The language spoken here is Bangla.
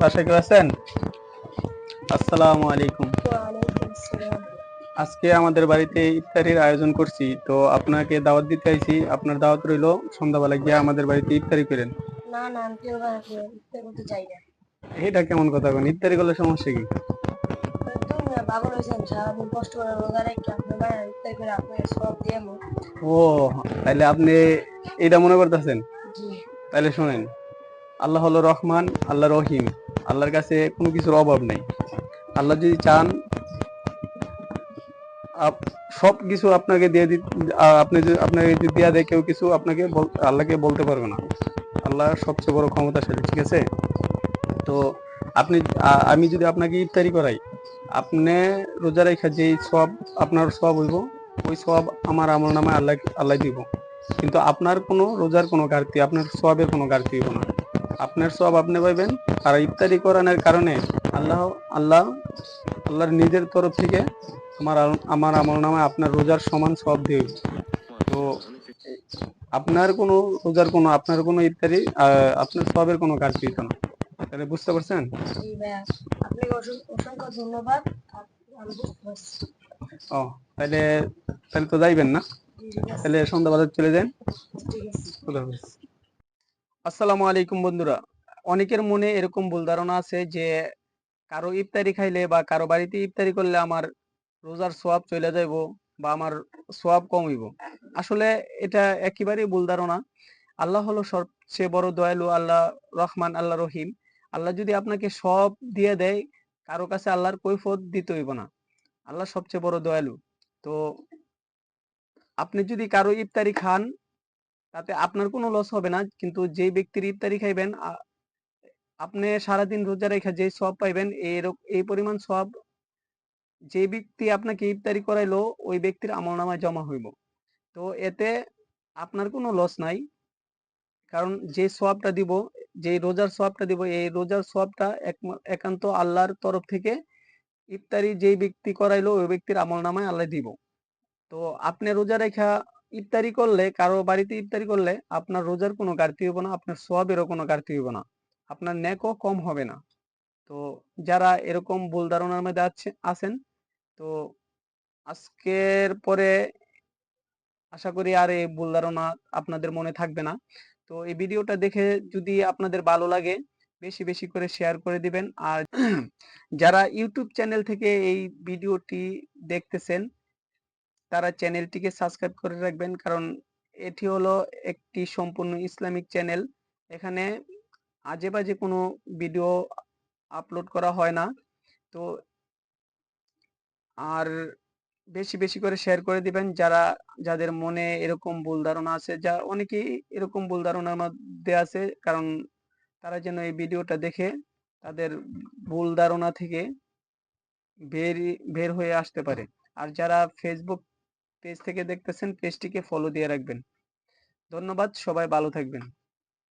বাসায় কেউ আছেন? আসসালামু আলাইকুম। আজকে আমাদের বাড়িতে ইফতারির আয়োজন করছি তো আপনাকে দাওয়াত দিতে আইছি। আপনার দাওয়াত রইল সন্ধ্যাবেলা গিয়ে আমাদের বাড়িতে ইফতারি করেন। না না আমি ইফতার করতে চাই না। এটা কেমন কথা কোন? ইফতারি করলে সমস্যা কি? তুমি পাগল হয়েছেন সারাদিন কষ্ট করে রোজা রেখে আপনার বাইরে ইফতার করে আপনাকে সব দিয়ে ও তাহলে আপনি এটা মনে করতেছেন? তাহলে শোনেন আল্লাহ হলো রহমান আল্লাহ রহিম। আল্লাহর কাছে কোনো কিছুর অভাব নেই। আল্লাহ যদি চান সব কিছু আপনাকে দিয়ে দি আপনি আপনাকে যদি দেয়া দেয় কেউ কিছু আপনাকে আল্লাহকে বলতে পারবে না। আল্লাহ সবচেয়ে বড় ক্ষমতাশালী ঠিক আছে? তো আপনি আমি যদি আপনাকে ইফতারি করাই, আপনি রোজা রেখা যেই সব আপনার সব হইব, ওই সব আমার আমল নামে আল্লাহ আল্লাহ দিব। কিন্তু আপনার কোনো রোজার কোনো ঘাটতি, আপনার সবের কোনো ঘাটতি হইব না। আপনার সব আপনি পাইবেন, আর ইফতারি করানোর কারণে আল্লাহ আল্লাহ, আল্লাহর নিজের তরফ থেকে আমার আমার আমল নামে আপনার রোজার সমান সব দিয়ে। তো আপনার কোনো, রোজার কোনো, আপনার কোনো ইফতারি আপনার সবের কোনো ঘাটতি হইতো না। তাহলে বুঝতে পারছেন? আপনাকে অসংখ্য ধন্যবাদ। ও তাহলে তাহলে তো যাইবেন না? তাহলে সন্ধ্যাবেলা চলে যান। আসসালামু আলাইকুম বন্ধুরা। অনেকের মনে এরকম ভুল ধারণা আছে যে কারও ইফতারি খাইলে বা কারও বাড়িতে ইফতারি করলে আমার রোজার সোয়াব চলে যাইব বা আমার সোয়াব কম হইব। আসলে এটা একেবারেই ভুল ধারণা। আল্লাহ হলো সবচেয়ে বড় দয়ালু আল্লাহ রহমান আল্লাহ রহিম। আল্লাহ যদি আপনাকে সব দিয়ে দেয়, কারও কাছে আল্লাহর কৈফত দিতে হইব না। আল্লাহ সবচেয়ে বড় দয়ালু। তো আপনি যদি কারও ইফতারি খান, তাতে আপনার কোনো লস হবে না, কিন্তু যে ব্যক্তির ইফতারি খাইবেন আপনি সারাদিন রোজা রেখে যে সব পাইবেন, এই পরিমাণ সব যে ব্যক্তি আপনাকে ইফতারি করাইলো, ওই ব্যক্তির আমল নামায় জমা হইব। তো এতে আপনার কোনো লস নাই। কারণ যে সবটা দিব যে রোজার সোয়াবটা দিব, এই রোজার একমা- একান্ত আল্লাহর তরফ থেকে ইফতারি যেই ব্যক্তি করাইলো, ওই ব্যক্তির আমল নামায় আল্লাহ দিব। তো আপনি রোজা রেখা ইফতারি করলে, কারও বাড়িতে ইফতারি করলে, আপনার রোজার কোনো ঘাটতি হবে না, আপনার সোয়াবেরও কোনো ঘাটতি হবে না, আপনার ন্যাকও কম হবে না। তো যারা এরকম ভুল ধারণার মধ্যে আছে, আছেন, তো আজকের পরে আশা করি আর এই ভুল ধারণা আপনাদের মনে থাকবে না। তো এই ভিডিওটা দেখে যদি আপনাদের ভালো লাগে, বেশি বেশি করে শেয়ার করে দিবেন। আর যারা ইউটিউব চ্যানেল থেকে এই ভিডিওটি দেখতেছেন, তারা চ্যানেলটিকে সাবস্ক্রাইব করে রাখবেন। কারণ এটি হলো একটি সম্পূর্ণ ইসলামিক চ্যানেল এখানে আজে বাজে কোনো ভিডিও আপলোড করা হয় না। তো আর বেশি বেশি করে শেয়ার করে দিবেন। যারা, যাদের মনে এরকম ভুল ধারণা আছে, যা অনেকেই এরকম ভুল ধারণার মধ্যে আছে, কারণ তারা যেন এই ভিডিওটা দেখে তাদের ভুল ধারণা থেকে বের বের হয়ে আসতে পারে। আর যারা ফেসবুক পেজ থেকে দেখতেছেন পেজটিকে ফলো দিয়ে রাখবেন। ধন্যবাদ, সবাই ভালো থাকবেন।